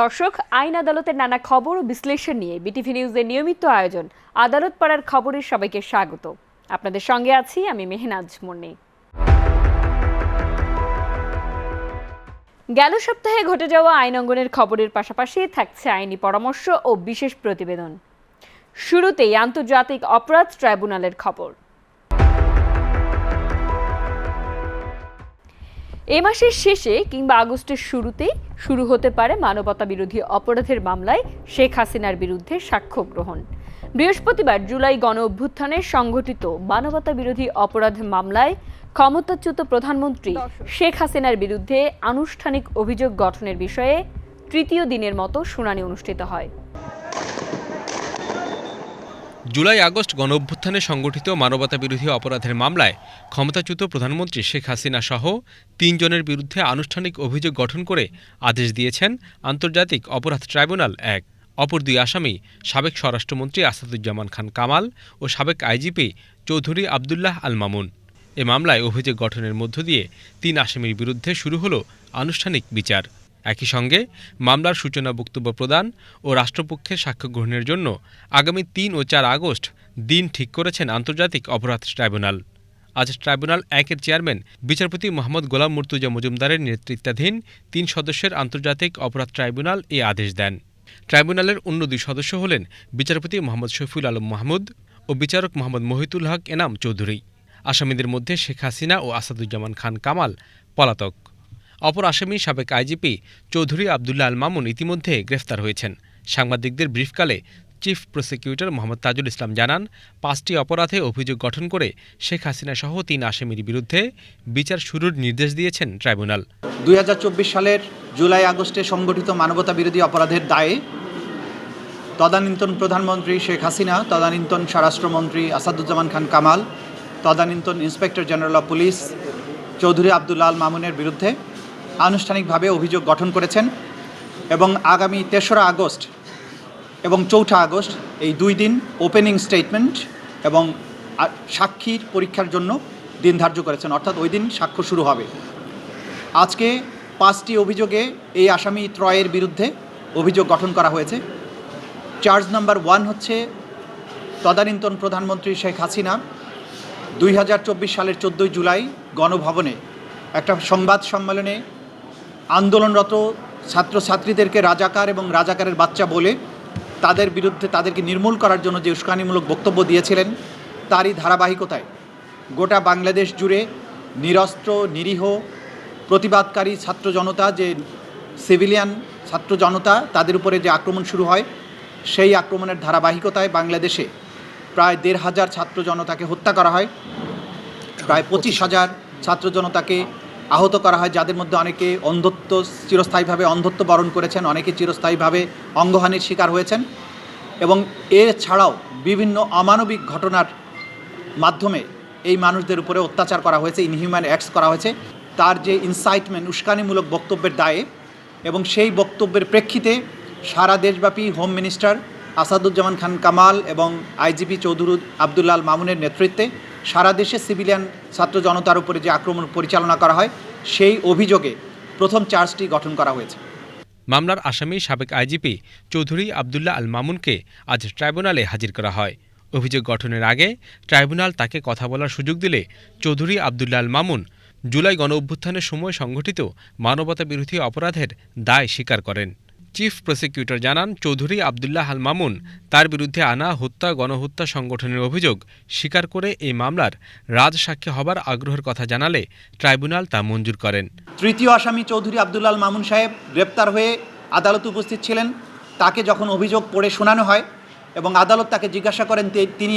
দর্শক, আইন আদালতের নানা খবর ও বিশ্লেষণ নিয়ে বিটিভি নিউজের নিয়মিত আয়োজন আদালত পাড়ার খবরের সবাইকে স্বাগত। আপনাদের সঙ্গে আছি আমি মেহনাজ মুন্নি। গেল সপ্তাহে ঘটে যাওয়া আইন অঙ্গনের খবরের পাশাপাশি থাকছে আইনি পরামর্শ ও বিশেষ প্রতিবেদন। শুরুতেই আন্তর্জাতিক অপরাধ ট্রাইব্যুনালের খবর। এ মাসের শেষে কিংবা আগস্টের শুরুতেই শুরু হতে পারে মানবতা বিরোধী অপরাধের মামলায় শেখ হাসিনার বিরুদ্ধে সাক্ষ্য গ্রহণ। বৃহস্পতিবার জুলাই গণ অভ্যুত্থানে সংঘটিত মানবতা বিরোধী অপরাধ মামলায় ক্ষমতাচ্যুত প্রধানমন্ত্রী শেখ হাসিনার বিরুদ্ধে আনুষ্ঠানিক অভিযোগ গঠনের বিষয়ে তৃতীয় দিনের মতো শুনানি অনুষ্ঠিত হয়। জুলাই আগস্ট গণ অভ্যুত্থানে সংগঠিত মানবতাবিরোধী অপরাধের মামলায় ক্ষমতাচ্যুত প্রধানমন্ত্রী শেখ হাসিনা সহ তিনজনের বিরুদ্ধে আনুষ্ঠানিক অভিযোগ গঠন করে আদেশ দিয়েছেন আন্তর্জাতিক অপরাধ ট্রাইব্যুনাল এক। অপর দুই আসামি সাবেক স্বরাষ্ট্রমন্ত্রী আসাদুজ্জামান খান কামাল ও সাবেক আইজিপি চৌধুরী আবদুল্লাহ আল মামুন। এ মামলায় অভিযোগ গঠনের মধ্য দিয়ে তিন আসামির বিরুদ্ধে শুরু হলো আনুষ্ঠানিক বিচার। একই সঙ্গে মামলার সূচনা বক্তব্য প্রদান ও রাষ্ট্রপক্ষের সাক্ষ্য গ্রহণের জন্য আগামী তিন ও চার আগস্ট দিন ঠিক করেছেন আন্তর্জাতিক অপরাধ ট্রাইব্যুনাল। আজ ট্রাইব্যুনাল একের চেয়ারম্যান বিচারপতি মোহাম্মদ গোলাম মুর্তুজা মজুমদারের নেতৃত্বাধীন তিন সদস্যের আন্তর্জাতিক অপরাধ ট্রাইব্যুনাল এ আদেশ দেন। ট্রাইব্যুনালের অন্য দুই সদস্য হলেন বিচারপতি মোহাম্মদ শফিউল আলম মাহমুদ ও বিচারক মোহাম্মদ মহিতুল হক এনাম চৌধুরী। আসামিদের মধ্যে শেখ হাসিনা ও আসাদুজ্জামান খান কামাল, পলাতক। অপর আসামি সাবেক আইজিপি চৌধুরী আবদুল্লাহ আল মামুন ইতিমধ্যে গ্রেফতার হয়েছেন। সাংবাদিকদের ব্রিফকালে চিফ প্রসিকিউটর মোহাম্মদ তাজুল ইসলাম জানান, পাঁচটি অপরাধে অভিযোগ গঠন করে শেখ হাসিনা সহ তিন আসামির বিরুদ্ধে বিচার শুরুর নির্দেশ দিয়েছেন ট্রাইব্যুনাল। দুই হাজার চব্বিশ সালের জুলাই আগস্টে সংগঠিত মানবতা বিরোধী অপরাধের দায়ে তদানীন্তন প্রধানমন্ত্রী শেখ হাসিনা, তদানীন্তন স্বরাষ্ট্রমন্ত্রী আসাদুজ্জামান খান কামাল, তদানীন্তন inspector general of police Chowdhury Abdullah Al মামুনের বিরুদ্ধে আনুষ্ঠানিকভাবে অভিযোগ গঠন করেছেন এবং আগামী তেসরা আগস্ট এবং চৌঠা আগস্ট এই দুই দিন ওপেনিং স্টেটমেন্ট এবং সাক্ষীর পরীক্ষার জন্য দিন ধার্য করেছেন। অর্থাৎ ওই দিন সাক্ষ্য শুরু হবে। আজকে পাঁচটি অভিযোগে এই আসামি ত্রয়ের বিরুদ্ধে অভিযোগ গঠন করা হয়েছে। চার্জ নাম্বার ওয়ান হচ্ছে তদানীন্তন প্রধানমন্ত্রী শেখ হাসিনা দুই হাজার চব্বিশ সালের চোদ্দোই জুলাই গণভবনে একটা সংবাদ সম্মেলনে আন্দোলনরত ছাত্রছাত্রীদেরকে রাজাকার এবং রাজাকারের বাচ্চা বলে তাদের বিরুদ্ধে তাদেরকে নির্মূল করার জন্য যে উস্কানিমূলক বক্তব্য দিয়েছিলেন তারই ধারাবাহিকতায় গোটা বাংলাদেশ জুড়ে নিরস্ত্র নিরীহ প্রতিবাদকারী ছাত্র জনতা যে সিভিলিয়ান ছাত্র জনতা তাদের উপরে যে আক্রমণ শুরু হয় সেই আক্রমণের ধারাবাহিকতায় বাংলাদেশে প্রায় দেড় হাজার ছাত্র জনতাকে হত্যা করা হয়। প্রায় পঁচিশ হাজার ছাত্র জনতাকে আহত করা হয়, যাদের মধ্যে অনেকে অন্ধত্ব, চিরস্থায়ীভাবে অন্ধত্ব বরণ করেছেন, অনেকে চিরস্থায়ীভাবে অঙ্গহানির শিকার হয়েছেন এবং এছাড়াও বিভিন্ন অমানবিক ঘটনার মাধ্যমে এই মানুষদের উপরে অত্যাচার করা হয়েছে, ইনহিউম্যান অ্যাক্টস করা হয়েছে। তার যে ইনসাইটমেন্ট, উস্কানিমূলক বক্তব্যের দায়ে এবং সেই বক্তব্যের প্রেক্ষিতে সারা দেশব্যাপী হোম মিনিস্টার আসাদুজ্জামান খান কামাল এবং আইজিপি চৌধুরী আবদুল্লাল মামুনের নেতৃত্বে সারা দেশে সিভিলিয়ান ছাত্র জনতার উপরে যে আক্রমণ পরিচালনা করা হয়, সেই অভিযোগে প্রথম চার্জটি গঠন করা হয়েছে। মামলার আসামি সাবেক আইজিপি চৌধুরী আবদুল্লাহ আল মামুনকে আজ ট্রাইব্যুনালে হাজির করা হয়। অভিযোগ গঠনের আগে ট্রাইব্যুনাল তাকে কথা বলার সুযোগ দিলে চৌধুরী আবদুল্লাহ আল মামুন জুলাই গণ অভ্যুত্থানের সময় সংঘটিত মানবতা বিরোধী অপরাধের দায় স্বীকার করেন। চিফ প্রসিকিউটর জানান, চৌধুরী আবদুল্লাহ আল মামুন তার বিরুদ্ধে আনা হত্যা, গণহত্যা সংগঠনের অভিযোগ স্বীকার করে এই মামলার রাজসাক্ষী হবার আগ্রহের কথা জানালে ট্রাইব্যুনাল তা মঞ্জুর করেন। তৃতীয় আসামি চৌধুরী আবদুল্লাল মামুন সাহেব গ্রেপ্তার হয়ে আদালতে উপস্থিত ছিলেন। তাকে যখন অভিযোগ পড়ে শোনানো হয় এবং আদালত তাকে জিজ্ঞাসা করেন তিনি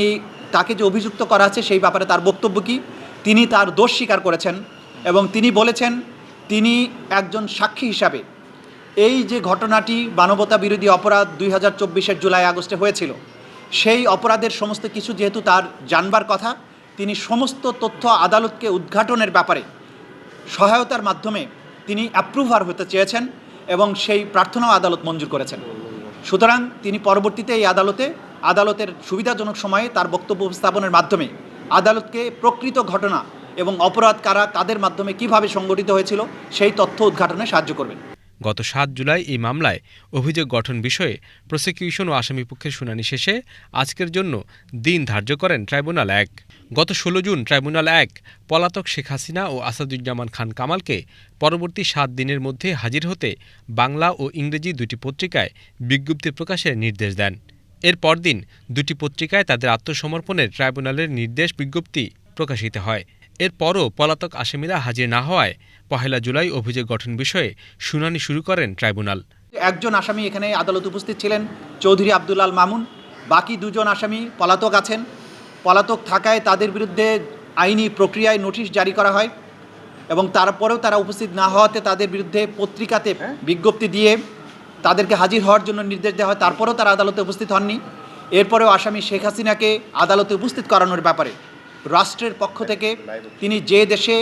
তাকে যে অভিযুক্ত করা আছে সেই ব্যাপারে তার বক্তব্য কী? তিনি তার দোষ স্বীকার করেছেন এবং তিনি বলেছেন, তিনি একজন সাক্ষী হিসাবে এই যে ঘটনাটি মানবতা বিরোধী অপরাধ দুই হাজার চব্বিশের জুলাই আগস্টে হয়েছিল, সেই অপরাধের সমস্ত কিছু যেহেতু তার জানবার কথা, তিনি সমস্ত তথ্য আদালতকে উদ্ঘাটনের ব্যাপারে সহায়তার মাধ্যমে তিনি অ্যাপ্রুভার হতে চেয়েছেন এবং সেই প্রার্থনাও আদালত মঞ্জুর করেছেন। সুতরাং তিনি পরবর্তীতে এই আদালতে, আদালতের সুবিধাজনক সময়ে তার বক্তব্য উপস্থাপনের মাধ্যমে আদালতকে প্রকৃত ঘটনা এবং অপরাধ কারা, কাদের মাধ্যমে কীভাবে সংগঠিত হয়েছিল, সেই তথ্য উদ্ঘাটনে সাহায্য করবেন। গত সাত জুলাই এই মামলায় অভিযোগ গঠন বিষয়ে প্রসিকিউশন ও আসামিপক্ষের শুনানি শেষে আজকের জন্য দিন ধার্য করেন ট্রাইব্যুনাল এক। গত ষোলো জুন ট্রাইব্যুনাল এক পলাতক শেখ হাসিনা ও আসাদুজ্জামান খান কামালকে পরবর্তী সাত দিনের মধ্যে হাজির হতে বাংলা ও ইংরেজি দুটি পত্রিকায় বিজ্ঞপ্তি প্রকাশের নির্দেশ দেন। এর পরদিন দুটি পত্রিকায় তাদের আত্মসমর্পণের ট্রাইব্যুনালের নির্দেশ বিজ্ঞপ্তি প্রকাশিত হয়। এরপরও পলাতক আসামিরা হাজির না হওয়ায় পহেলা জুলাই অভিযোগ গঠন বিষয়ে শুনানি শুরু করেন ট্রাইব্যুনাল। একজন আসামি এখানে আদালতে উপস্থিত ছিলেন চৌধুরী আব্দুল্লাল মামুন। বাকি দুজন আসামি পলাতক আছেন। পলাতক থাকায় তাদের বিরুদ্ধে আইনি প্রক্রিয়ায় নোটিশ জারি করা হয় এবং তারপরেও তারা উপস্থিত না হওয়াতে তাদের বিরুদ্ধে পত্রিকাতে বিজ্ঞপ্তি দিয়ে তাদেরকে হাজির হওয়ার জন্য নির্দেশ দেওয়া হয়। তারপরেও তারা আদালতে উপস্থিত হননি। এরপরেও আসামি শেখ হাসিনাকে আদালতে উপস্থিত করানোর ব্যাপারে রাষ্ট্রের পক্ষ থেকে তিনি যে দেশে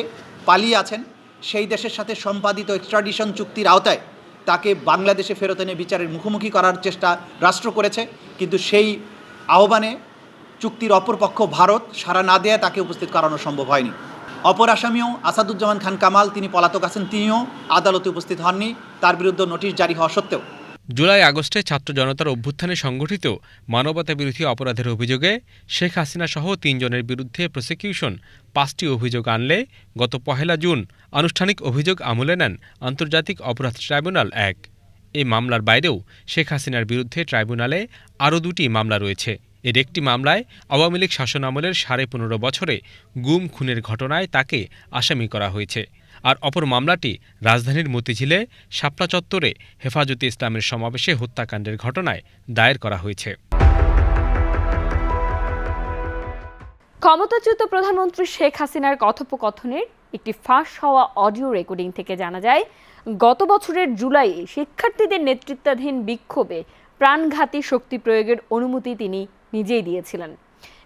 পালিয়ে আছেন সেই দেশের সাথে সম্পাদিত এক্সট্রাডিশন চুক্তির আওতায় তাকে বাংলাদেশে ফেরত এনে বিচারের মুখোমুখি করার চেষ্টা রাষ্ট্র করেছে। কিন্তু সেই আহ্বানে চুক্তির অপরপক্ষ ভারত সারা না দেয়া তাকে উপস্থিত করানো সম্ভব হয়নি। অপর আসামিও আসাদুজ্জামান খান কামাল, তিনি পলাতক আছেন, তিনিও আদালতে উপস্থিত হননি। তার বিরুদ্ধে নোটিশ জারি হওয়া সত্ত্বেও জুলাই আগস্টে ছাত্র জনতার অভ্যুত্থানে সংগঠিত মানবতা বিরোধী অপরাধের অভিযোগে শেখ হাসিনা সহ তিনজনের বিরুদ্ধে প্রসিকিউশন পাঁচটি অভিযোগ আনলে গত পহেলা জুন আনুষ্ঠানিক অভিযোগ আমলে নেন আন্তর্জাতিক অপরাধ ট্রাইব্যুনাল এক। এই মামলার বাইরেও শেখ হাসিনার বিরুদ্ধে ট্রাইব্যুনালে আরও দুটি মামলা রয়েছে। এর একটি মামলায় আওয়ামী লীগ শাসনামলের সাড়ে পনেরো বছরে গুম খুনের ঘটনায় তাকে আসামি করা হয়েছে। আর অপর মামলাটি রাজধানীর মতিঝিলে শাপলা চত্বরে হেফাজতে ইসলামের সমাবেশে হত্যাকাণ্ডের ঘটনায় দায়ের করা হয়েছে। ক্ষমতাচ্যুত প্রধানমন্ত্রী শেখ হাসিনার কথোপকথনের একটি ফাঁস হওয়া অডিও রেকর্ডিং থেকে জানা যায়, গত বছরের জুলাইয়ে শিক্ষার্থীদের নেতৃত্বাধীন বিক্ষোভে প্রাণঘাতী শক্তি প্রয়োগের অনুমতি তিনি নিজেই দিয়েছিলেন।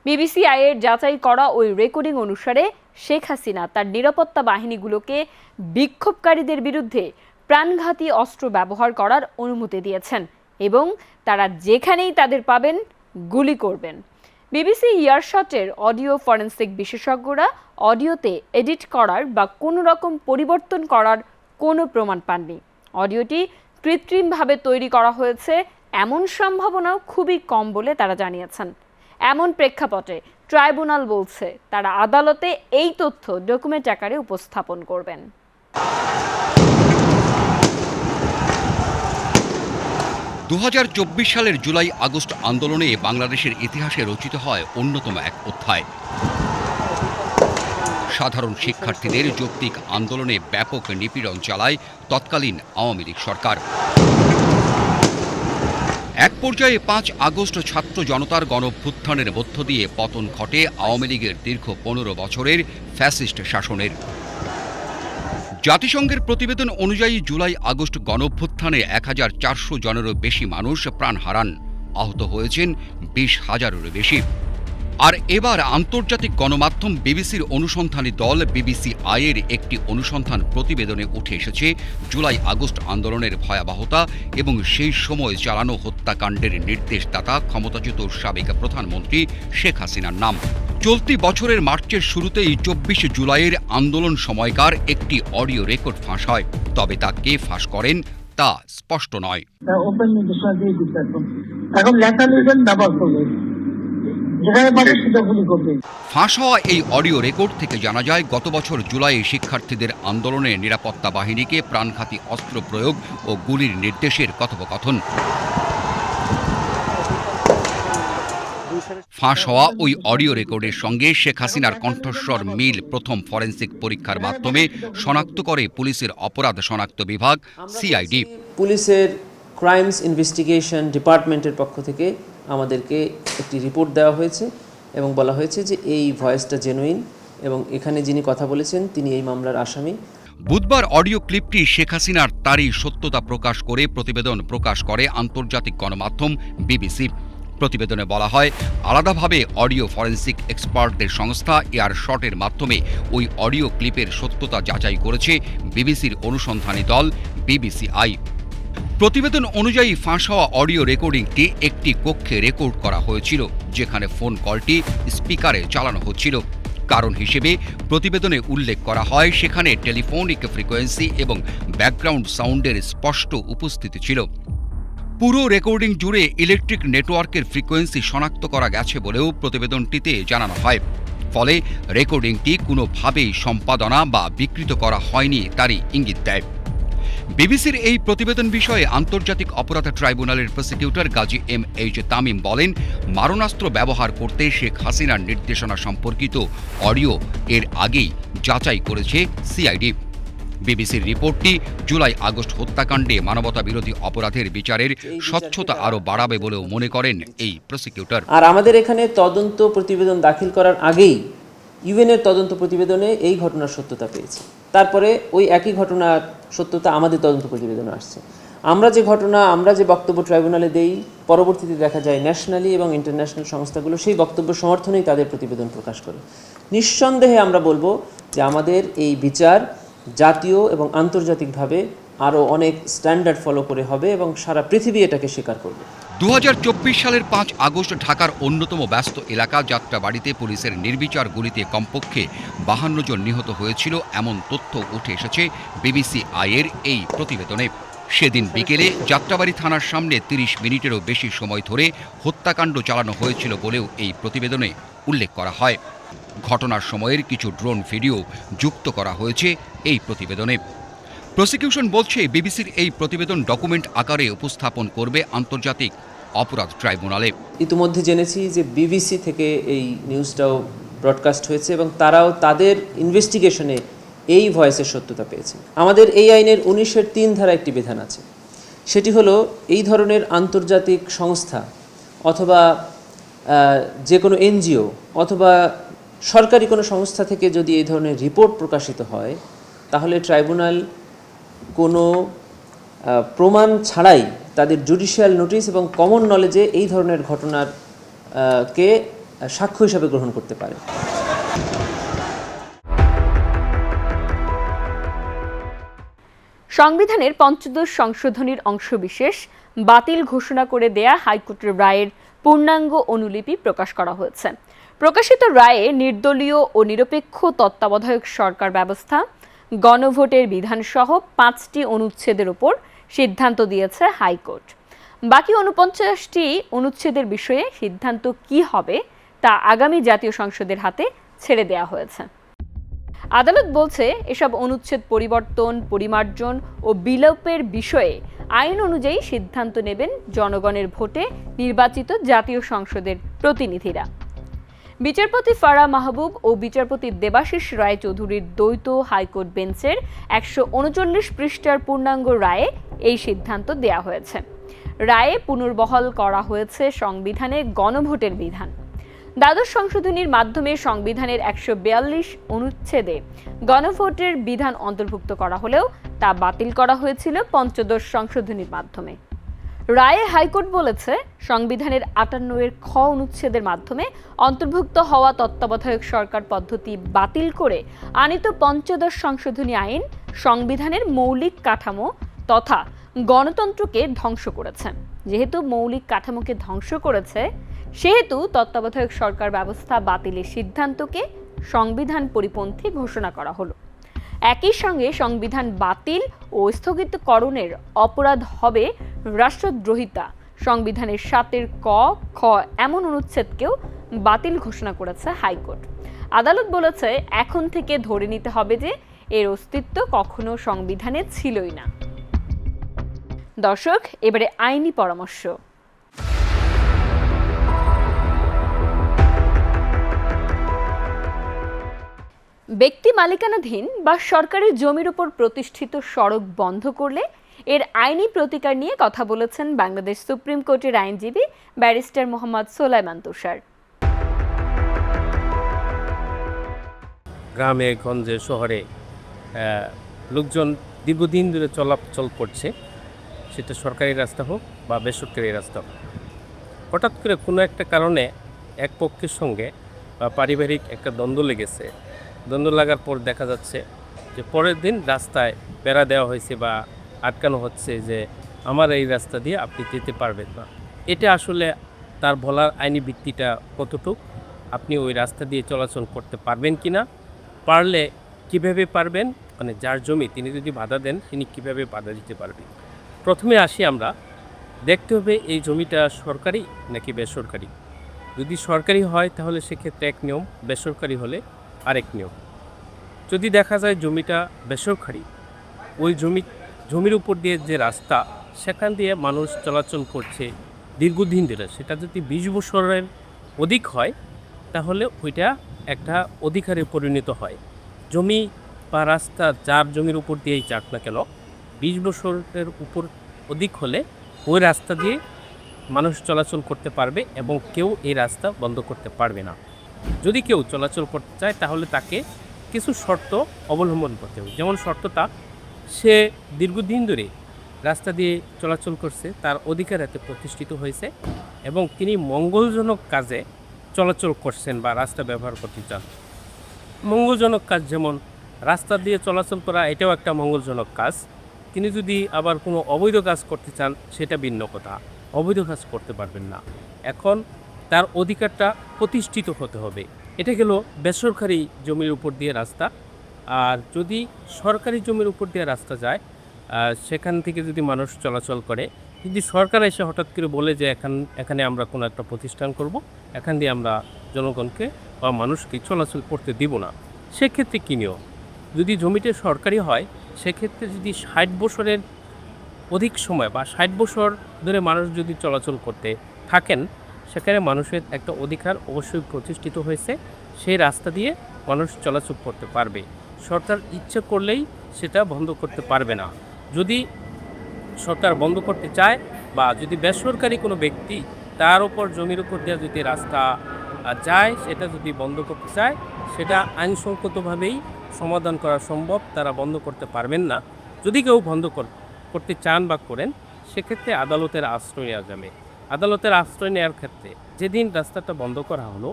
বিবিসি আইয়ের যাচাই করা ওই রেকর্ডিং অনুসারে শেখ হাসিনা তার নিরাপত্তা বাহিনীগুলোকে বিক্ষোভকারীদের বিরুদ্ধে প্রাণঘাতী অস্ত্র ব্যবহার করার অনুমতি দিয়েছেন এবং তারা যেখানেই তাদের পাবেন, গুলি করবেন। বিবিসি ইয়ারশটের অডিও ফরেন্সিক বিশেষজ্ঞরা অডিওতে এডিট করার বা কোনো রকম পরিবর্তন করার কোনো প্রমাণ পাননি। অডিওটি কৃত্রিমভাবে তৈরি করা হয়েছে, এমন সম্ভাবনাও খুবই কম বলে তারা জানিয়েছেন। এমন প্রেক্ষাপটে ট্রাইব্যুনাল বলছে তারা আদালতে এই তথ্য ডকুমেন্ট আকারে উপস্থাপন করবেন। দু হাজার চব্বিশ সালের জুলাই আগস্ট আন্দোলনে বাংলাদেশের ইতিহাসে রচিত হয় অন্যতম এক অধ্যায়। সাধারণ শিক্ষার্থীদের যৌক্তিক আন্দোলনে ব্যাপক নিপীড়ন চালায় তৎকালীন আওয়ামী লীগ সরকার। এক পর্যায়ে পাঁচ আগস্ট ছাত্র জনতার গণভ্যুত্থানের মধ্য দিয়ে পতন ঘটে আওয়ামী লীগের দীর্ঘ পনেরো বছরের ফ্যাসিস্ট শাসনের। জাতিসংঘের প্রতিবেদন অনুযায়ী জুলাই আগস্ট গণভ্যুত্থানে এক হাজার চারশো জনেরও বেশি মানুষ প্রাণ হারান। আহত হয়েছেন বিশ হাজারেরও বেশি। আর এবার আন্তর্জাতিক গণমাধ্যম বিবিসির অনুসন্ধানী দল বিবিসি আয়ের একটি অনুসন্ধান প্রতিবেদনে উঠে এসেছে, জুলাই আগস্ট আন্দোলনের ভয়াবহতা এবং সেই সময় চালানো হত্যাকাণ্ডের নির্দেশদাতা ক্ষমতাচ্যুত সাবেক প্রধানমন্ত্রী শেখ হাসিনার নাম। চলতি বছরের মার্চের শুরুতেই চব্বিশে জুলাইয়ের আন্দোলন সময়কার একটি অডিও রেকর্ড ফাঁস হয়। তবে তা কে ফাঁস করেন তা স্পষ্ট নয়। এখন ব্যবহার যেখানে পাবে সেটা গুলি করবে ফাঁস হওয়া এই অডিও রেকর্ড থেকে জানা যায় গত বছর জুলাইয়ে শিক্ষার্থীদের আন্দোলনে নিরাপত্তা বাহিনীকে প্রাণঘাতী অস্ত্র প্রয়োগ ও গুলির নির্দেশের কথোপকথন। ফাঁস হওয়া ওই অডিও রেকর্ডের সঙ্গে শেখ হাসিনার কণ্ঠস্বর মিল প্রথম ফরেন্সিক পরীক্ষার মাধ্যমে শনাক্ত করে পুলিশের অপরাধ শনাক্ত বিভাগ সিআইডি। পুলিশের ক্রাইমস ইনভেস্টিগেশন ডিপার্টমেন্টের পক্ষ থেকে আমাদেরকে একটি রিপোর্ট দেওয়া হয়েছে এবং বলা হয়েছে যে এই ভয়েসটা জেনুইন এবং এখানে যিনি কথা বলেছেন, তিনি এই মামলার আসামি। বুধবার অডিও ক্লিপটি শেখ হাসিনার তারই সত্যতা প্রকাশ করে প্রতিবেদন প্রকাশ করে আন্তর্জাতিক গণমাধ্যম বিবিসি। প্রতিবেদনে বলা হয়, আলাদাভাবে অডিও ফরেন্সিক এক্সপার্টদের সংস্থা এয়ার শটের মাধ্যমে ওই অডিও ক্লিপের সত্যতা যাচাই করেছে বিবিসির অনুসন্ধানী দল বিবিসিআই। প্রতিবেদন অনুযায়ী ফাঁস হওয়া অডিও রেকর্ডিংটি একটি কক্ষে রেকর্ড করা হয়েছিল, যেখানে ফোন কলটি স্পিকারে চালানো হচ্ছিল। কারণ হিসেবে প্রতিবেদনে উল্লেখ করা হয়, সেখানে টেলিফোনিক ফ্রিকোয়েন্সি এবং ব্যাকগ্রাউন্ড সাউন্ডের স্পষ্ট উপস্থিতি ছিল। পুরো রেকর্ডিং জুড়ে ইলেকট্রিক নেটওয়ার্কের ফ্রিকোয়েন্সি শনাক্ত করা গেছে বলেও প্রতিবেদনটিতে জানানো হয়। ফলে রেকর্ডিংটি কোনোভাবেই সম্পাদনা বা বিকৃত করা হয়নি, তারই ইঙ্গিত দেয়। বিবিসির এই প্রতিবেদন বিষয়ে আন্তর্জাতিক অপরাধ ট্রাইব্যুনালের prosecutor Gazi M H Tamim বলেন মারণাস্ত্র ব্যবহার করতে শেখ হাসিনার নির্দেশনা সম্পর্কিত অডিও এর আগেই যাচাই করেছে সিআইডি। বিবিসির রিপোর্টটি জুলাই আগস্ট হত্যাকাণ্ডে মানবতা বিরোধী অপরাধের বিচারের স্বচ্ছতা আরও বাড়াবে বলেও মনে করেন এই প্রসিকিউটর। আর আমাদের এখানে তদন্ত প্রতিবেদন দাখিল করার আগেই ইউএনের তদন্ত প্রতিবেদনে এই ঘটনার সত্যতা পেয়েছে। তারপরে ওই একই ঘটনার সত্যতা আমাদের তদন্ত প্রতিবেদনে আসছে। আমরা যে ঘটনা, আমরা যে বক্তব্য ট্রাইব্যুনালে দেই, পরবর্তীতে দেখা যায় ন্যাশনালি এবং ইন্টারন্যাশনাল সংস্থাগুলো সেই বক্তব্য সমর্থনেই তাদের প্রতিবেদন প্রকাশ করে। নিঃসন্দেহে আমরা বলব যে আমাদের এই বিচার জাতীয় এবং আন্তর্জাতিকভাবে আরও অনেক স্ট্যান্ডার্ড ফলো করে হবে এবং সারা পৃথিবী এটাকে স্বীকার করবে। দু হাজার চব্বিশ সালের পাঁচ আগস্ট ঢাকার অন্যতম ব্যস্ত এলাকা। যাত্রাবাড়িতে পুলিশের নির্বিচার গুলিতে কমপক্ষে বাহান্ন জন নিহত হয়েছিল, এমন তথ্য উঠে এসেছে বিবিসি আইয়ের এই প্রতিবেদনে। সেদিন বিকেলে যাত্রাবাড়ি থানার সামনে তিরিশ মিনিটেরও বেশি সময় ধরে হত্যাকাণ্ড চালানো হয়েছিল বলেও এই প্রতিবেদনে উল্লেখ করা হয়। ঘটনার সময়ের কিছু ড্রোন ভিডিও যুক্ত করা হয়েছে এই প্রতিবেদনে। প্রসিকিউশন বলছে, বিবিসির এই প্রতিবেদন ডকুমেন্ট আকারে উপস্থাপন করবে আন্তর্জাতিক অপরাধ ট্রাইব্যুনালে। ইতিমধ্যে জেনেছি যে বিবিসি থেকে এই নিউজটাও ব্রডকাস্ট হয়েছে এবং তারাও তাদের ইনভেস্টিগেশনে এই ভয়েসের সত্যতা পেয়েছে। আমাদের এই আইনের উনিশের তিন ধারা একটি বিধান আছে। সেটি হলো, এই ধরনের আন্তর্জাতিক সংস্থা অথবা যে কোনো এনজিও অথবা সরকারি কোনো সংস্থা থেকে যদি এই ধরনের রিপোর্ট প্রকাশিত হয়, তাহলে ট্রাইব্যুনাল কোনো প্রমাণ ছাড়াই তাদের জুডিশিয়াল নোটিশ এবং কমন নলেজে এই ধরনের ঘটনার কে সাক্ষ্য হিসাবে গ্রহণ করতে পারে। সংবিধানের পঞ্চদশ সংশোধনীর অংশবিশেষ বাতিল ঘোষণা করে দেয়া হাইকোর্টের রায়ের পূর্ণাঙ্গ অনুলিপি প্রকাশ করা হয়েছে। প্রকাশিত রায়ে নির্দলীয় ও নিরপেক্ষ তত্ত্বাবধায়ক সরকার ব্যবস্থা গণভোটের বিধানসহ পাঁচটি অনুচ্ছেদের ওপর সিদ্ধান্ত দিয়েছে হাইকোর্ট। বাকি উনপঞ্চাশটি অনুচ্ছেদের বিষয়ে সিদ্ধান্ত কি হবে তা আগামী জাতীয় সংসদের হাতে ছেড়ে দেওয়া হয়েছে। আদালত বলছে, এসব অনুচ্ছেদ পরিবর্তন, পরিমার্জন ও বিলোপের বিষয়ে আইন অনুযায়ী সিদ্ধান্ত নেবেন জনগণের ভোটে নির্বাচিত জাতীয় সংসদের প্রতিনিধিরা। বিচারপতি ফারা মাহবুব ও বিচারপতি দেবাশিস রায় চৌধুরীর দ্বৈত হাইকোর্ট বেঞ্চের একশো উনচল্লিশ পৃষ্ঠার পূর্ণাঙ্গ রায়ে এই সিদ্ধান্ত দেয়া হয়েছে। রায়ে পুনর্বহাল করা হয়েছে সংবিধানে গণভোটের বিধান। দ্বাদশ সংশোধনীর মাধ্যমে সংবিধানের একশো বিয়াল্লিশ অনুচ্ছেদে গণভোটের বিধান অন্তর্ভুক্ত করা হলেও তা বাতিল করা হয়েছিল পঞ্চদশ সংশোধনীর মাধ্যমে। রায়ে হাইকোর্ট বলেছে, সংবিধানের আটান্ন এর খ অনুচ্ছেদের মাধ্যমে অন্তর্ভুক্ত হওয়া তত্ত্বাবধায়ক সরকার পদ্ধতি বাতিল করে আনিত পঞ্চদশ সংশোধনী আইন সংবিধানের মৌলিক কাঠামো তথা গণতন্ত্রকে ধ্বংস করেছে। যেহেতু মৌলিক কাঠামোকে ধ্বংস করেছে, সেহেতু তত্ত্বাবধায়ক সরকার ব্যবস্থা বাতিলের সিদ্ধান্তকে সংবিধান পরিপন্থী ঘোষণা করা হলো। একই সঙ্গে সংবিধান বাতিল ও স্থগিতকরণের অপরাধ হবে রাষ্ট্রদ্রোহিতা। সংবিধানের সাতের ক, খ এমন অনুচ্ছেদকেও বাতিল ঘোষণা করেছে হাইকোর্ট। আদালত বলেছে, এখন থেকে ধরে নিতে হবে যে এর অস্তিত্ব কখনো সংবিধানে ছিলই না। দর্শক, এবারে আইনি পরামর্শ। ব্যক্তি মালিকানাধীন বা সরকারি জমির উপর প্রতিষ্ঠিত সড়ক বন্ধ করলে এর আইনি প্রতিকার নিয়ে কথা বলেছেন বাংলাদেশ সুপ্রিম কোর্টের আইনজীবী ব্যারিস্টার মোহাম্মদ সোলাইমান তুষার। গ্রামে, গঞ্জে, শহরে লোকজন দীর্ঘদিন ধরে চলাচল করছে। সেটা সরকারি রাস্তা হোক বা বেসরকারি রাস্তা হোক। হঠাৎ করে কোনো একটা কারণে এক পক্ষের সঙ্গে বা পারিবারিক একটা দ্বন্দ্ব লেগেছে। দ্বন্দ্ব লাগার পর দেখা যাচ্ছে যে পরের দিন রাস্তায় বেড়া দেওয়া হয়েছে বা আটকানো হচ্ছে যে আমার এই রাস্তা দিয়ে আপনি যেতে পারবেন না। এটা আসলে তার বলার আইনি ভিত্তিটা কতটুক? আপনি ওই রাস্তা দিয়ে চলাচল করতে পারবেন কি না পারলে কীভাবে পারবেন? মানে যার জমি তিনি যদি বাধা দেন, তিনি কীভাবে বাধা দিতে পারবেন প্রথমে আসি আমরা, দেখতে হবে এই জমিটা সরকারি নাকি বেসরকারি? যদি সরকারি হয় তাহলে সেক্ষেত্রে এক নিয়ম, বেসরকারি হলে আরেক নিয়ম। যদি দেখা যায় জমিটা বেসরকারি, ওই জমি, জমির উপর দিয়ে যে রাস্তা, সেখান দিয়ে মানুষ চলাচল করছে দীর্ঘদিন ধরে, সেটা যদি বিশ বছরের অধিক হয়, তাহলে ওইটা একটা অধিকারে পরিণত হয়। জমি বা রাস্তা যার জমির উপর দিয়েই যাক না কেন, বিশ বছরের উপর অধিক হলে ওই রাস্তা দিয়ে মানুষ চলাচল করতে পারবে এবং কেউ এই রাস্তা বন্ধ করতে পারবে না। যদি কেউ চলাচল করতে চায়, তাহলে তাকে কিছু শর্ত অবলম্বন করতে হবে। যেমন শর্তটা, সে দীর্ঘদিন ধরে রাস্তা দিয়ে চলাচল করছে, তার অধিকার এতে প্রতিষ্ঠিত হয়েছে এবং তিনি মঙ্গলজনক কাজে চলাচল করছেন বা রাস্তা ব্যবহার করতে চান। মঙ্গলজনক কাজ যেমন রাস্তা দিয়ে চলাচল করা, এটাও একটা মঙ্গলজনক কাজ। তিনি যদি আবার কোনো অবৈধ কাজ করতে চান, সেটা ভিন্ন কথা। অবৈধ কাজ করতে পারবেন না। এখন তার অধিকারটা প্রতিষ্ঠিত হতে হবে। এটা গেল বেসরকারি জমির উপর দিয়ে রাস্তা। আর যদি সরকারি জমির উপর দিয়ে রাস্তা যায় সেখান থেকে যদি মানুষ চলাচল করে, যদি সরকার এসে হঠাৎ করে বলে যে এখান, এখানে আমরা কোনো একটা প্রতিষ্ঠান করব, এখান দিয়ে আমরা জনগণকে বা মানুষকে চলাচল করতে দিব না, সেক্ষেত্রে কী নিয়ম? যদি জমিটা সরকারি হয়, সেক্ষেত্রে যদি ষাট বছরের অধিক সময় বা ষাট বছর ধরে মানুষ যদি চলাচল করতে থাকেন সেখানে মানুষের একটা অধিকার অবশ্যই প্রতিষ্ঠিত হয়েছে। সেই রাস্তা দিয়ে মানুষ চলাচল করতে পারবে। সরকার ইচ্ছে করলেই সেটা বন্ধ করতে পারবে না। যদি সরকার বন্ধ করতে চায় বা যদি বেসরকারি কোনো ব্যক্তি তার উপর জমির উপর দেওয়া যদি রাস্তা যায়, সেটা যদি বন্ধ করতে চায়, সেটা আইনসঙ্গতভাবেই সমাধান করা সম্ভব, তারা বন্ধ করতে পারবেন না। যদি কেউ বন্ধ করতে চান বা করেন, সেক্ষেত্রে আদালতের আশ্রয় নেওয়া যাবে। আদালতের আশ্রয় নেওয়ার ক্ষেত্রে যেদিন রাস্তাটা বন্ধ করা হলো,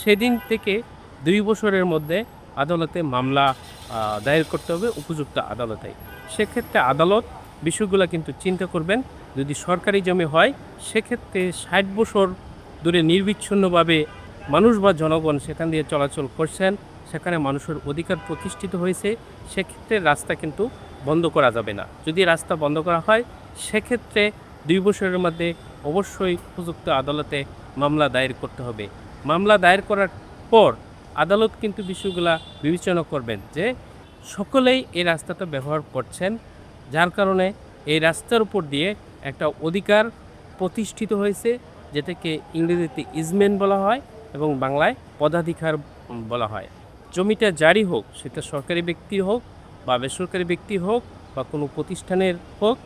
সেদিন থেকে দুই বছরের মধ্যে আদালতে মামলা দায়ের করতে হবে উপযুক্ত আদালতে। সেক্ষেত্রে আদালত বিষয়গুলো কিন্তু চিন্তা করবেন। যদি সরকারি জমি হয়, সেক্ষেত্রে ষাট বছর ধরে নির্বিচ্ছিন্নভাবে মানুষ বা জনগণ সেখান দিয়ে চলাচল করছেন, সেখানে মানুষের অধিকার প্রতিষ্ঠিত হয়েছে, সেক্ষেত্রে রাস্তা কিন্তু বন্ধ করা যাবে না। যদি রাস্তা বন্ধ করা হয়, সেক্ষেত্রে দুই বছরের মধ্যে অবশ্যই উপযুক্ত আদালতে মামলা দায়ের করতে হবে। মামলা দায়ের করার পর আদালত কিন্তু বিষয়গুলা বিবেচনা করবেন যে সকলেই এই রাস্তাটা ব্যবহার করছেন, যার কারণে এই রাস্তার উপর দিয়ে একটা অধিকার প্রতিষ্ঠিত হয়েছে, যেটাকে ইংরেজিতে ইজমেন্ট বলা হয় এবং বাংলায় পদাধিকার বলা হয়। জমিটা জারি হোক, সেটা সরকারি ব্যক্তি হোক বা বেসরকারি ব্যক্তি হোক বা কোনো প্রতিষ্ঠানের হোক,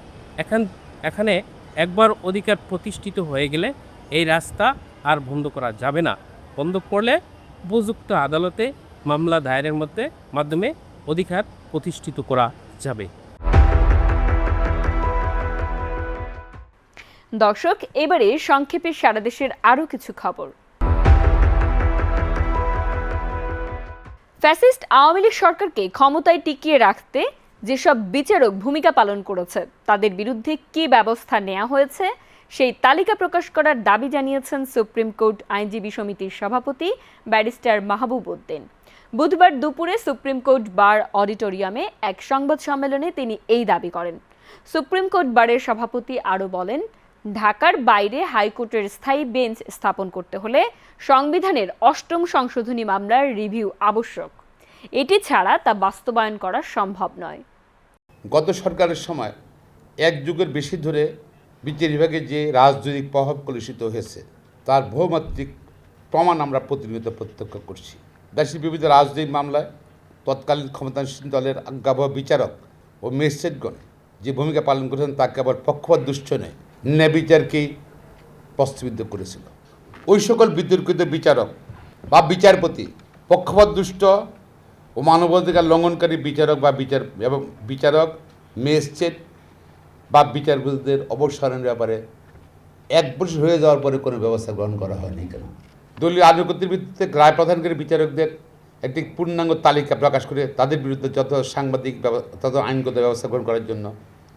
এখান এখানে একবার অধিকার প্রতিষ্ঠিত হয়ে গেলে এই রাস্তা আর বন্ধ করা যাবে না। বন্ধ করলে উপযুক্ত আদালতে মামলা দায়েরের মধ্যে, মাধ্যমে অধিকার প্রতিষ্ঠিত করা যাবে। দর্শক, এবারে সংক্ষেপে সারা দেশের আরও কিছু খবর। ফ্যাসিস্ট আওয়ামী লীগ সরকারকে ক্ষমতায় টিকিয়ে রাখতে যেসব বিচারক ভূমিকা পালন করেছে, তাদের বিরুদ্ধে কি ব্যবস্থা নেওয়া হয়েছে, সেই তালিকা প্রকাশ করার দাবি জানিয়েছেন সুপ্রিম কোর্ট আইনজীবী সমিতির সভাপতি ব্যারিস্টার মাহবুব উদ্দিন। বুধবার দুপুরে সুপ্রিম কোর্ট বার অডিটোরিয়ামে এক সংবাদ সম্মেলনে তিনি এই দাবি করেন। সুপ্রিম কোর্ট বারের সভাপতি আরও বলেন, ঢাকার বাইরে হাইকোর্টের স্থায়ী বেঞ্চ স্থাপন করতে হলে সংবিধানের অষ্টম সংশোধনী মামলার রিভিউ আবশ্যক। এটি ছাড়া তা বাস্তবায়ন করা সম্ভব নয়। গত সরকারের সময় এক যুগের বেশি ধরে বিচার বিভাগে যে রাজনৈতিক প্রভাব কলুষিত হয়েছে, তার বহুমাত্রিক প্রমাণ আমরা প্রতিনিয়ত প্রত্যক্ষ করছি। দেশের বিবিধ রাজনৈতিক মামলায় তৎকালীন ক্ষমতাসীন দলের আজ্ঞাবহ বিচারক ও ম্যাজিস্ট্রেটগণ যে ভূমিকা পালন করেছেন তা কেবল পক্ষপাত দুষ্ট নয় ন্যায় বিচারকেই প্রশ্নবিদ্ধ করেছিল। ওই সকল বিতর্কিত বিচারক বা বিচারপতি পক্ষপাত দুষ্ট ও মানবাধিকার লঙ্ঘনকারী বিচারক বা বিচার এবং বিচারক ম্যাজিস্ট্রেট বা বিচারপতিদের অবসরের ব্যাপারে এক বছর হয়ে যাওয়ার পরে কোনো ব্যবস্থা গ্রহণ করা হয়নি কেন? দলীয় আধিপত্যের ভিত্তিতে রায় প্রধানকারী বিচারকদের একটি পূর্ণাঙ্গ তালিকা প্রকাশ করে তাদের বিরুদ্ধে যত সাংবাদিক তত আইনগত ব্যবস্থা গ্রহণ করার জন্য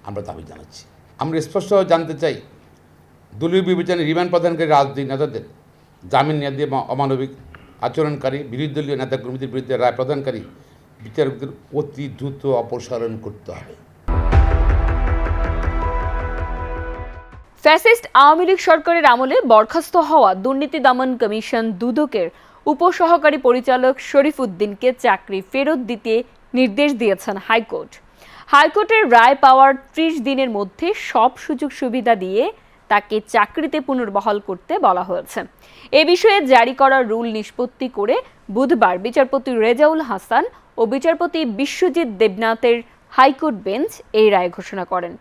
আমরা দাবি জানাচ্ছি। আমরা স্পষ্টভাবে জানতে চাই, দলীয় বিবেচনায় রিমান্ড প্রদানকারী রাজনৈতিক নেতাদের জামিন নিয়ে দিয়ে অমানবিক আচরণকারী, বিরোধী দলীয় নেতাকর্মীদের বিরুদ্ধে রায় প্রদানকারী বিচারকদের অতি দ্রুত অপসারণ করতে হবে। ফ্যাসিস্ট আওয়ামী লীগ সরকারের আমলে বরখাস্ত হওয়া দুর্নীতি দমন কমিশন দুদকের উপসহকারী পরিচালক শরীফ উদ্দিনকে চাকরি ফেরত দিতে নির্দেশ দিয়েছেন হাইকোর্ট। হাইকোর্টের রায় পাওয়ার ত্রিশ দিনের মধ্যে সব সুযোগ সুবিধা দিয়ে তাকে চাকরিতে পুনর্বহাল করতে বলা হয়েছে। এ বিষয়ে জারি করা রুল নিষ্পত্তি করে বুধবার বিচারপতি রেজাউল হাসান ও বিচারপতি বিশ্বজিৎ দেবনাথের হাইকোর্ট বেঞ্চ এই রায় ঘোষণা করেন।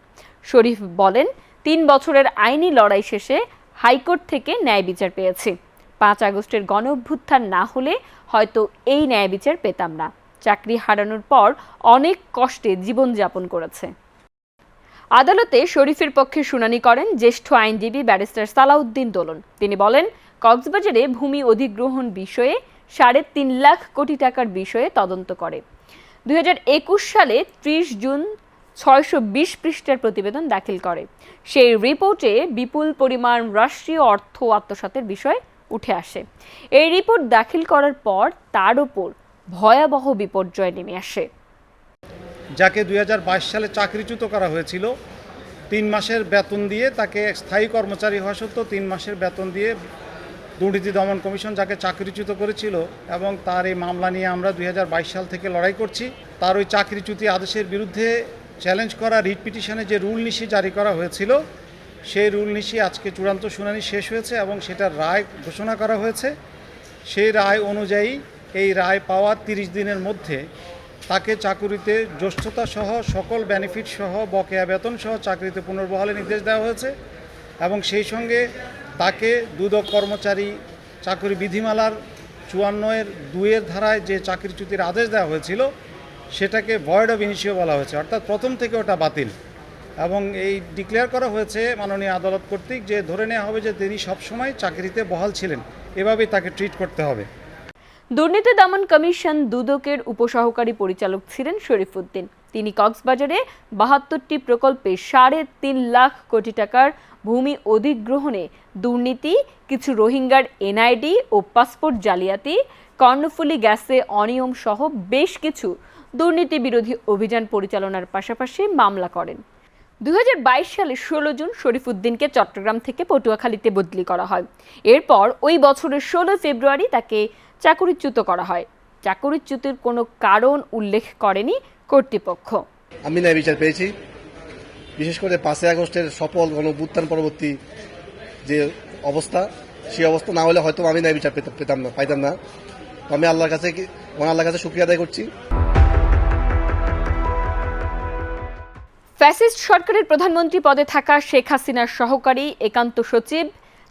শরীফ বলেন, তিন বছরের আইনি লড়াই শেষে হাইকোর্ট থেকে ন্যায় বিচার পেয়েছি। পাঁচ আগস্টের গণ অভ্যুত্থান না হলে হয়তো এই ন্যায় বিচার পেতাম না। চাকরি হারানোর পর অনেক কষ্টে জীবনযাপন করেছে। আদালতে শরীফের পক্ষে শুনানি করেন জ্যেষ্ঠ আইনজীবী ব্যারিস্টার সালাউদ্দিন দোলন। তিনি বলেন, কক্সবাজারে ভূমি অধিগ্রহণ বিষয়ে সাড়ে তিন লাখ কোটি টাকার বিষয়ে তদন্ত করে। দু হাজার একুশ সালে ত্রিশ জুন ছয়শো বিশ পৃষ্ঠার প্রতিবেদন দাখিল করে। সেই রিপোর্টে বিপুল পরিমাণ রাষ্ট্রীয় অর্থ আত্মসাতের বিষয় উঠে আসে। এই রিপোর্ট দাখিল করার পর তার ওপর ভয়াবহ বিপর্যয় নেমে আসে। যাকে দুই হাজার বাইশ সালে চাকরিচ্যুত করা হয়েছিল, তিন মাসের বেতন দিয়ে তাকে স্থায়ী কর্মচারী হওয়া সত্ত্বেও তিন মাসের বেতন দিয়ে দুর্নীতি দমন কমিশন যাকে চাকরিচ্যুত করেছিল এবং তার এই মামলা নিয়ে আমরা দুই হাজার বাইশ সাল থেকে লড়াই করছি। তার ওই চাকরিচ্যুতি আদেশের বিরুদ্ধে চ্যালেঞ্জ করা রিট পিটিশনে যে রুল নিশি জারি করা হয়েছিল, সেই রুল নিশি আজকে চূড়ান্ত শুনানি শেষ হয়েছে এবং সেটার রায় ঘোষণা করা হয়েছে। সেই রায় অনুযায়ী এই রায় পাওয়ার তিরিশ দিনের মধ্যে তাকে চাকুরিতে জ্যেষ্ঠতা সহ সকল বেনিফিট সহ বকেয়া বেতন সহ চাকরিতে পুনর্বহালের নির্দেশ দেওয়া হয়েছে এবং সেই সঙ্গে তাকে দুদক কর্মচারী চাকরি বিধিমালার চুয়ান্ন এর দুয়ের ধারায় যে চাকরিচ্যুতির আদেশ দেওয়া হয়েছিল, সেটাকে ভয়েড অফ ইনিশিও বলা হয়েছে। অর্থাৎ প্রথম থেকে ওটা বাতিল। এবং এই ডিক্লেয়ার করা হয়েছে মাননীয় আদালত কর্তৃক যে ধরে নেওয়া হবে যে তিনি সবসময় চাকরিতে বহাল ছিলেন। এভাবেই তাকে ট্রিট করতে হবে। দুর্নীতি দমন কমিশন দুদকের উপসহকারী পরিচালক ছিলেন শরীফুদ্দিন। তিনি কক্সবাজারে বাহাত্তরটি প্রকল্পে সাড়ে তিন লাখ কোটি টাকার ভূমি অধিগ্রহণে দুর্নীতি, কিছু রোহিঙ্গার এনআইডি ও পাসপোর্ট জালিয়াতি, কর্ণফুলী গ্যাসে অনিয়ম সহ বেশ কিছু দুর্নীতি বিরোধী অভিযান পরিচালনার পাশাপাশি মামলা করেন। দু হাজার বাইশ সালে ষোলো জুন শরীফুদ্দিনকে চট্টগ্রাম থেকে পটুয়াখালীতে বদলি করা হয়। এরপর ওই বছরের ষোলো ফেব্রুয়ারি তাকে চাকরিচ্যুত করা হয়। চাকরিচ্যুতির কোনো কারণ উল্লেখ করেনি কর্তৃপক্ষ। আমি ন্যায় বিচার পেয়েছি। বিশেষ করে পাঁচই আগস্টের সফল গণভ্যুত্থান পরবর্তী যে অবস্থা সেই অবস্থা না হলে হয়তো আমি ন্যায় বিচার পেতে- পেতাম না পাইতাম না। আমি আল্লাহর কাছে আল্লাহর কাছে শুক্রিয়া আদায় করছি। ফ্যাসিস্ট সরকারের প্রধানমন্ত্রী পদে থাকা শেখ হাসিনার সহকারী একান্ত সচিব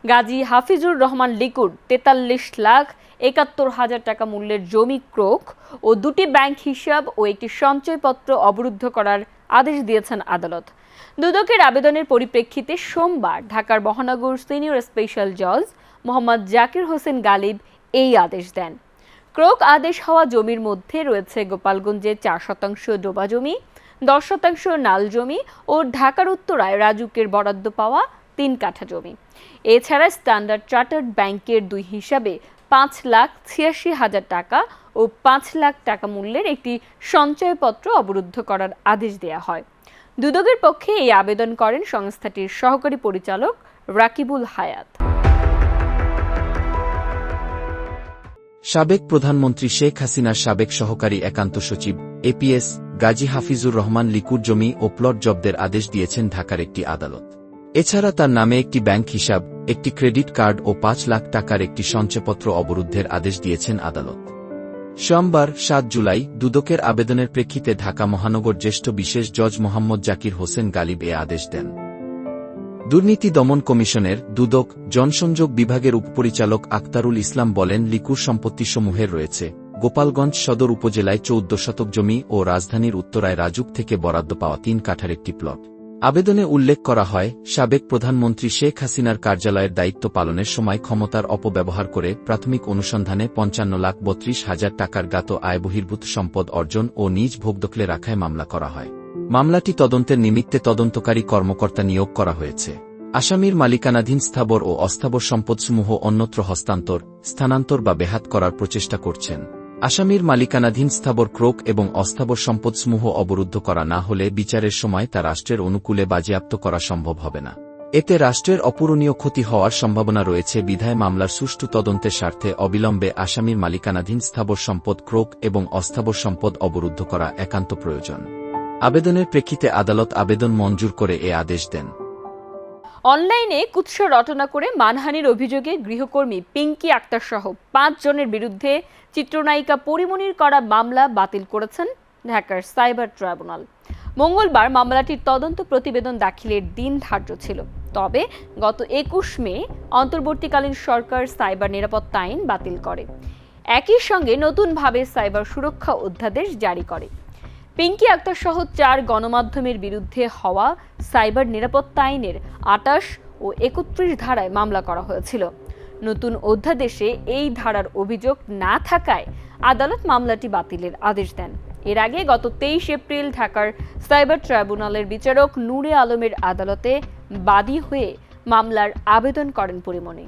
গাজী হাফিজুর রহমান লিকুর তেতাল্লিশ লাখ একাত্তর হাজার টাকা মূল্যের জমি ক্রোক ও দুটি ব্যাংক হিসাব ও একটি সঞ্চয়পত্র অবরুদ্ধ করার আদেশ দিয়েছেন আদালত। দুদকের আবেদনের পরিপ্রেক্ষিতে সোমবার ঢাকার মহানগর সিনিয়র স্পেশাল জজ মোহাম্মদ জাকির হোসেন গালিব এই আদেশ দেন। ক্রোক আদেশ হওয়া জমির মধ্যে রয়েছে গোপালগঞ্জের চার শতাংশ ডোবা জমি, দশ শতাংশ নাল জমি ও ঢাকার উত্তরায় রাজুকের বরাদ্দ পাওয়া তিন কাঠা জমি। এছাড়া স্ট্যান্ডার্ড চার্টার্ড ব্যাংকের দুই হিসাবে পাঁচ লাখ ছিয়াশি হাজার টাকা ও পাঁচ লাখ টাকা মূল্যের একটি সঞ্চয়পত্র অবরুদ্ধ করার আদেশ দেয়া হয়। দুদকের পক্ষে এই আবেদন করেন সংস্থাটির সহকারী পরিচালক রাকিবুল হায়াত। সাবেক প্রধানমন্ত্রী শেখ হাসিনার সাবেক সহকারী একান্ত সচিব এপিএস গাজী হাফিজুর রহমান লিকুর জমি ও প্লট জব্দের আদেশ দিয়েছেন ঢাকার একটি আদালত। এছাড়া তার নামে একটি ব্যাংক হিসাব, একটি ক্রেডিট কার্ড ও পাঁচ লাখ টাকার একটি সঞ্চয়পত্র অবরুদ্ধের আদেশ দিয়েছেন আদালত। সোমবার, সাত জুলাই, দুদকের আবেদনের প্রেক্ষিতে ঢাকা মহানগর জ্যেষ্ঠ বিশেষ জজ মোহাম্মদ জাকির হোসেন গালিব এ আদেশ দেন। দুর্নীতি দমন কমিশনের দুদক, জনসংযোগ বিভাগের উপপরিচালক আক্তারুল ইসলাম বলেন, লিকুর সম্পত্তিসমূহের রয়েছে। গোপালগঞ্জ সদর উপজেলায় চৌদ্দ শতক জমি ও রাজধানীর উত্তরায় রাজুক থেকে বরাদ্দ পাওয়া তিন কাঠার একটি প্লট। আবেদনে উল্লেখ করা হয়, সাবেক প্রধানমন্ত্রী শেখ হাসিনার কার্যালয়ের দায়িত্ব পালনের সময় ক্ষমতার অপব্যবহার করে প্রাথমিক অনুসন্ধানে পঞ্চান্ন লাখ বত্রিশ হাজার টাকার গাত আয় বহির্ভূত সম্পদ অর্জন ও নিজ ভোগদখলে রাখায় মামলা করা হয়। মামলাটি তদন্তের নিমিত্তে তদন্তকারী কর্মকর্তা নিয়োগ করা হয়েছে। আসামির মালিকানাধীন স্থাবর ও অস্থাবর সম্পদসমূহ অন্যত্র হস্তান্তর, স্থানান্তর বা বেহাত করার প্রচেষ্টা করছেন। আসামির মালিকানাধীন স্থাবর ক্রোক এবং অস্থাবর সম্পদসমূহ অবরুদ্ধ করা না হলে বিচারের সময় তা রাষ্ট্রের অনুকূলে বাজেয়াপ্ত করা সম্ভব হবে না। এতে রাষ্ট্রের অপূরণীয় ক্ষতি হওয়ার সম্ভাবনা রয়েছে বিধায় মামলার সুষ্ঠু তদন্তের স্বার্থে অবিলম্বে আসামির মালিকানাধীন স্থাবর সম্পদ ক্রোক এবং অস্থাবর সম্পদ অবরুদ্ধ করা একান্ত প্রয়োজন। আবেদনের প্রেক্ষিতে আদালত আবেদন মঞ্জুর করে এ আদেশ দেন। অনলাইনে কুৎসা রটনা করে মানহানির অভিযোগে গৃহকর্মী পিঙ্কি আক্তার সহ পাঁচ জনের বিরুদ্ধে চিত্রনায়িকা পরিমণির করা মামলা বাতিল করেছেন ঢাকার সাইবার ট্রাইব্যুনাল। মঙ্গলবার মামলাটির তদন্ত প্রতিবেদন দাখিলের দিন ধার্য ছিল। তবে গত একুশ মে অন্তর্বর্তীকালীন সরকার সাইবার নিরাপত্তা আইন বাতিল করে। একই সঙ্গে নতুনভাবে সাইবার সুরক্ষা অধ্যাদেশ জারি করে। পিঙ্কি আক্তার সহ চার গণমাধ্যমের বিরুদ্ধে হওয়া সাইবার নিরাপত্তা আইনের আটাশ ও একত্রিশ ধারায় মামলা করা হয়েছিল। নতুন অধ্যাদেশে এই ধারার অভিযোগ না থাকায় আদালত মামলাটি বাতিলের আদেশ দেন। এর আগে গত তেইশ এপ্রিল ঢাকার সাইবার ট্রাইব্যুনালের বিচারক নূরে আলমের আদালতে বাদী হয়ে মামলার আবেদন করেন পরিমণি।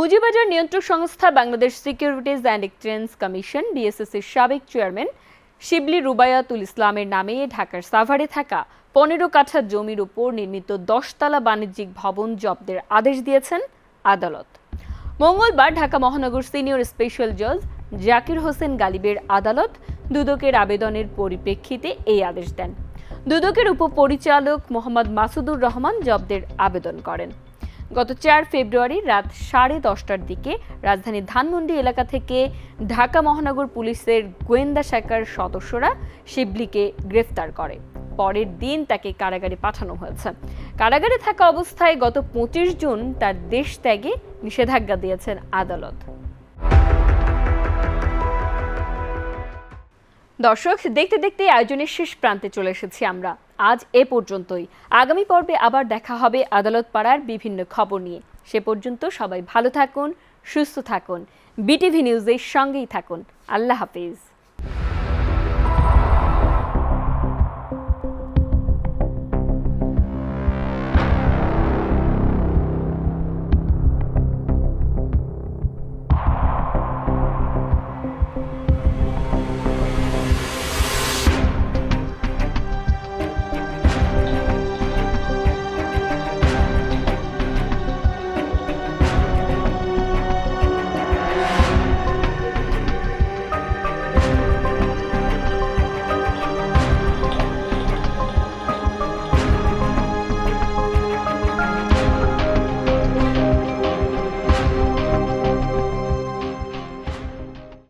পুঁজিবাজার নিয়ন্ত্রক সংস্থা Bangladesh securities and exchange commission বিএসএসির সাবেক চেয়ারম্যান শিবলি রুবায়াতুল ইসলামের নামে ঢাকার সাভারে থাকা পনেরো কাঠা জমির উপর নির্মিত দশতলা বাণিজ্যিক ভবন জব্দের আদেশ দিয়েছেন আদালত। মঙ্গলবার ঢাকা মহানগর সিনিয়র স্পেশাল জজ জাকির হোসেন গালিবের আদালত দুদকের আবেদনের পরিপ্রেক্ষিতে এই আদেশ দেন। দুদকের উপপরিচালক মোহাম্মদ মাসুদুর রহমান জব্দের আবেদন করেন। গত চার ফেব্রুয়ারি রাত সাড়ে দশটার দিকে রাজধানীর ধানমন্ডি এলাকা থেকে ঢাকা মহানগর পুলিশের গোয়েন্দা শাখার সদস্যরা শিবলিকে গ্রেফতার করে। পরের দিন তাকে কারাগারে পাঠানো হয়েছে। কারাগারে থাকা অবস্থায় গত পঁচিশ জুন তার দেশ ত্যাগে নিষেধাজ্ঞা দিয়েছেন আদালত। দর্শক, দেখতে দেখতে আয়োজনের শেষ প্রান্তে চলে এসেছি আমরা। আজ এ পর্যন্তই। আগামী পর্বে আবার দেখা হবে আদালত পাড়ার বিভিন্ন খবর নিয়ে। সে পর্যন্ত সবাই ভালো থাকুন, সুস্থ থাকুন। বিটিভি নিউজের সঙ্গেই থাকুন। আল্লাহ হাফিজ।